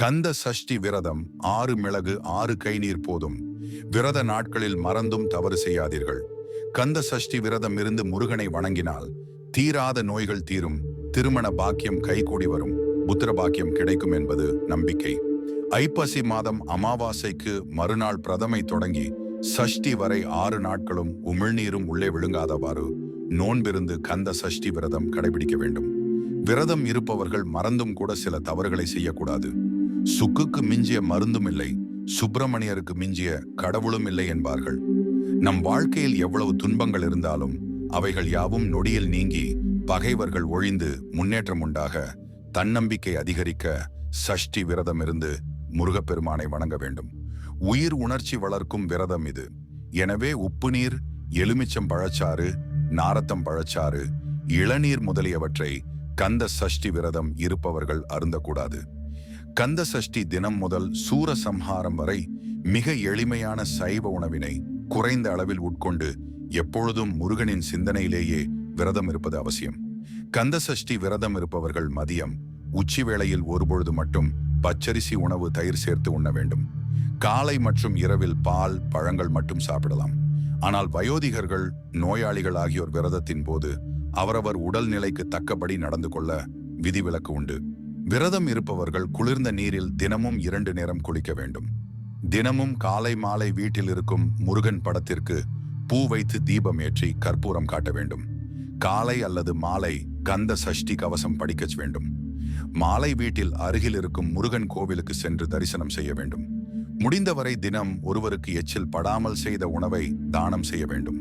கந்த சஷ்டி விரதம் ஆறு மிளகு ஆறு கை நீர் போதும். விரத நாட்களில் மறந்தும் தவறு செய்யாதீர்கள். கந்த சஷ்டி விரதம் இருந்து முருகனை வணங்கினால் தீராத நோய்கள் தீரும். திருமண பாக்கியம் கைகூடி வரும். புத்திர பாக்கியம் கிடைக்கும் என்பது நம்பிக்கை. ஐப்பசி மாதம் அமாவாசைக்கு மறுநாள் பிரதமை தொடங்கி சஷ்டி வரை ஆறு நாட்களும் உமிழ்நீரும் உள்ளே விழுங்காதவாறு நோன்பிருந்து கந்த சஷ்டி விரதம் கடைபிடிக்க வேண்டும். விரதம் இருப்பவர்கள் மறந்தும் கூட சில தவறுகளை செய்யக்கூடாது. சுக்குக்கு மிஞ்சிய மருந்தும் இல்லை சுப்பிரமணியருக்கு மிஞ்சிய கடவுளும் இல்லை என்பார்கள். நம் வாழ்க்கையில் எவ்வளவு துன்பங்கள் இருந்தாலும் அவைகள் யாவும் நொடியில் நீங்கி பகைவர்கள் ஒழிந்து முன்னேற்றம் உண்டாக தன்னம்பிக்கை அதிகரிக்க சஷ்டி விரதம் இருந்து முருகப்பெருமானை வணங்க வேண்டும். உயிர் உணர்ச்சி வளர்க்கும் விரதம் இது. எனவே உப்பு நீர் எலுமிச்சம் பழச்சாறு நாரத்தம் பழச்சாறு இளநீர் முதலியவற்றை கந்த சஷ்டி விரதம் இருப்பவர்கள் அருந்தக்கூடாது. கந்த சஷ்டி தினம் முதல் சூர சம்ஹாரம் வரை மிக எளிமையான சைவ உணவினை குறைந்த அளவில் உட்கொண்டு எப்பொழுதும் முருகனின் சிந்தனையிலேயே விரதம் இருப்பது அவசியம். கந்த சஷ்டி விரதம் இருப்பவர்கள் மதியம் உச்சி வேளையில் ஒருபொழுது மட்டும் பச்சரிசி உணவு தயிர் சேர்த்து உண்ண வேண்டும். காலை மற்றும் இரவில் பால் பழங்கள் மட்டும் சாப்பிடலாம். ஆனால் வயோதிகர்கள் நோயாளிகள் ஆகியோர் விரதத்தின் போது அவரவர் உடல் நிலைக்கு தக்கபடி நடந்து கொள்ள விதிவிலக்கு உண்டு. விரதம் இருப்பவர்கள் குளிர்ந்த நீரில் தினமும் இரண்டு நேரம் குளிக்க வேண்டும். தினமும் காலை மாலை வீட்டில் இருக்கும் முருகன் படத்திற்கு பூ வைத்து தீபம் ஏற்றி கற்பூரம் காட்ட வேண்டும். காலை அல்லது மாலை கந்த சஷ்டி கவசம் படிக்கச் வேண்டும். மாலை வீட்டில் அருகில் இருக்கும் முருகன் கோவிலுக்கு சென்று தரிசனம் செய்ய வேண்டும். முடிந்தவரை தினம் ஒருவருக்கு எச்சில் படாமல் செய்த உணவை தானம் செய்ய வேண்டும்.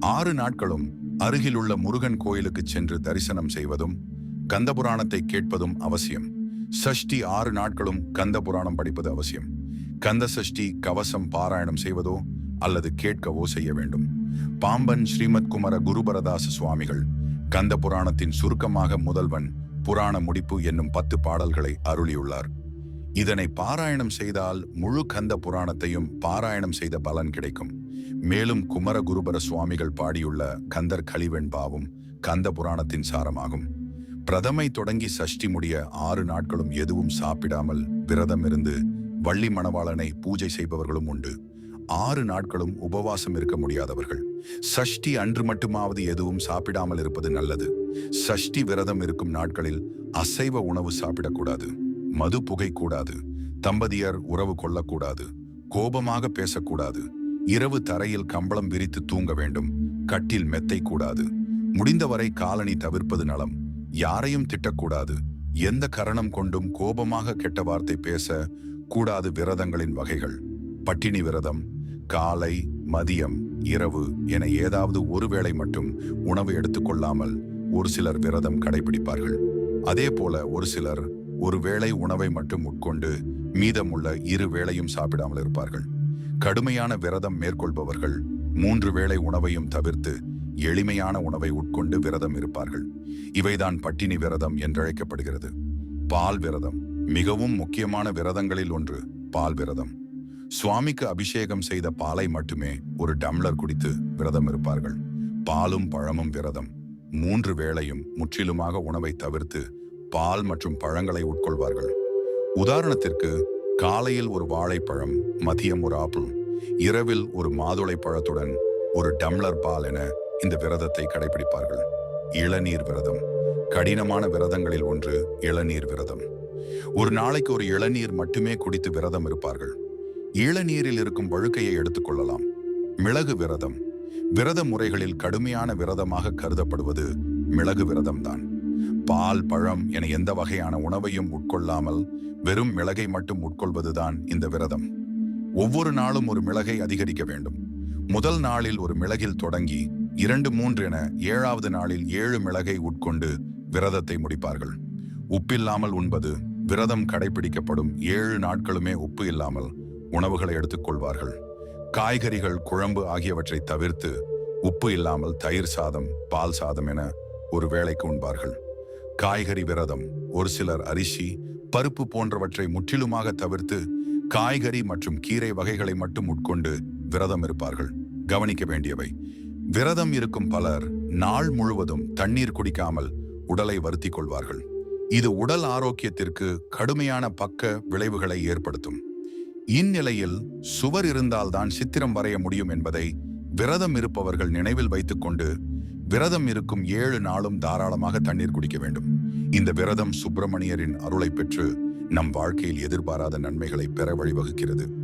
ஆறு நாட்களும் அருகிலுள்ள முருகன் கோயிலுக்கு சென்று தரிசனம் செய்வதும் கந்தபுராணத்தை கேட்பதும் அவசியம். சஷ்டி ஆறு நாட்களும் கந்த புராணம் படிப்பது அவசியம். கந்த சஷ்டி கவசம் பாராயணம் செய்வதோ அல்லது கேட்கவோ செய்ய வேண்டும். பாம்பன் ஸ்ரீமத் குமர குருபரதாச சுவாமிகள் கந்த புராணத்தின் சுருக்கமாக முதல்வன் புராண முடிப்பு என்னும் பத்து பாடல்களை அருளியுள்ளார். இதனை பாராயணம் செய்தால் முழு கந்த புராணத்தையும் பாராயணம் செய்த பலன் கிடைக்கும். மேலும் குமர குருபர சுவாமிகள் பாடியுள்ள கந்தர் கலிவெண்பாவும் கந்த புராணத்தின் சாரமாகும். பிரதமை தொடங்கி சஷ்டி முடிய ஆறு நாட்களும் எதுவும் சாப்பிடாமல் விரதம் இருந்து வள்ளி மணவாளனை பூஜை செய்பவர்களும் உண்டு. ஆறு நாட்களும் உபவாசம் இருக்க முடியாதவர்கள். சஷ்டி அன்று மட்டுமாவது எதுவும் சாப்பிடாமல் இருப்பது நல்லது. சஷ்டி விரதம் இருக்கும் நாட்களில் அசைவ உணவு சாப்பிடக்கூடாது. மது புகைக்கூடாது தம்பதியர் உறவு கொள்ளக்கூடாது. கோபமாக பேசக்கூடாது. இரவு தரையில் கம்பளம் விரித்து தூங்க வேண்டும். கட்டில் மெத்தை கூடாது. முடிந்தவரை காலனி தவிர்ப்பது நலம். யாரையும் திட்டக்கூடாது. எந்த கரணம் கொண்டும் கோபமாக கெட்ட வார்த்தை பேச கூடாது விரதங்களின் வகைகள். பட்டினி விரதம் காலை மதியம் இரவு என ஏதாவது ஒருவேளை மட்டும் உணவு எடுத்துக்கொள்ளாமல் ஒரு சிலர் விரதம் கடைபிடிப்பார்கள். அதே போல ஒரு சிலர் ஒரு வேளை உணவை மட்டும் உட்கொண்டு மீதமுள்ள இரு வேளையும் சாப்பிடாமல் இருப்பார்கள். கடுமையான விரதம் மேற்கொள்பவர்கள் மூன்று வேளை உணவையும் தவிர்த்து எளிமையான உணவை உட்கொண்டு விரதம் இருப்பார்கள். இவைதான் பட்டினி விரதம் என்றழைக்கப்படுகிறது. பால் விரதம் மிகவும் முக்கியமான விரதங்களில் ஒன்று பால் விரதம். சுவாமிக்கு அபிஷேகம் செய்த பாலை மட்டுமே ஒரு டம்ளர் குடித்து விரதம் இருப்பார்கள். பாலும் பழமும் விரதம். மூன்று வேளையும் முற்றிலுமாக உணவை தவிர்த்து பால் மற்றும் பழங்களை உட்கொள்வார்கள். உதாரணத்திற்கு காலையில் ஒரு வாழைப்பழம் மதியம் ஒரு ஆப்பிள் இரவில் ஒரு மாதுளை பழத்துடன் ஒரு டம்ளர் பால் என இந்த விரதத்தை கடைபிடிப்பார்கள். இளநீர் விரதம். கடினமான விரதங்களில் ஒன்று இளநீர் விரதம். ஒரு நாளைக்கு ஒரு இளநீர் மட்டுமே குடித்து விரதம் இருப்பார்கள். இளநீரில் இருக்கும் வழுக்கையை எடுத்துக்கொள்ளலாம் மிளகு விரதம். விரத முறைகளில் கடுமையான விரதமாக கருதப்படுவது மிளகு விரதம்தான். பால் பழம் என எந்த வகையான உணவையும் உட்கொள்ளாமல் வெறும் மிளகை மட்டும் உட்கொள்வதுதான் இந்த விரதம். ஒவ்வொரு நாளும் ஒரு மிளகை அதிகரிக்க வேண்டும். முதல் நாளில் ஒரு மிளகில் தொடங்கி இரண்டு மூன்று என ஏழாவது நாளில் ஏழு மிளகை உட்கொண்டு விரதத்தை முடிப்பார்கள். உப்பில்லாமல் உண்பது விரதம் கடைபிடிக்கப்படும் ஏழு நாட்களுமே உப்பு இல்லாமல் உணவுகளை எடுத்துக்கொள்வார்கள். காய்கறிகள் குழம்பு ஆகியவற்றை தவிர்த்து உப்பு இல்லாமல் தயிர் சாதம் பால் சாதம் என ஒரு வேளைக்கு உண்பார்கள். காய்கறி விரதம் ஒரு சிலர் அரிசி பருப்பு போன்றவற்றை முற்றிலுமாக தவிர்த்து காய்கறி மற்றும் கீரை வகைகளை மட்டும் உட்கொண்டு விரதம் இருப்பார்கள். கவனிக்க வேண்டியவை. விரதம் இருக்கும் பலர் நாள் முழுவதும் தண்ணீர் குடிக்காமல் உடலை வருத்திக் கொள்வார்கள். இது உடல் ஆரோக்கியத்திற்கு கடுமையான பக்க விளைவுகளை ஏற்படுத்தும். இந்நிலையில் சுவர் இருந்தால்தான் சித்திரம் வரைய முடியும் என்பதை விரதம் இருப்பவர்கள் நினைவில் வைத்துக்கொண்டு விரதம் இருக்கும் ஏழு நாளும் தாராளமாக தண்ணீர் குடிக்க வேண்டும். இந்த விரதம் சுப்பிரமணியரின் அருளை பெற்று நம் வாழ்க்கையில் எதிர்பாராத நன்மைகளை பெற வழிவகுக்கிறது.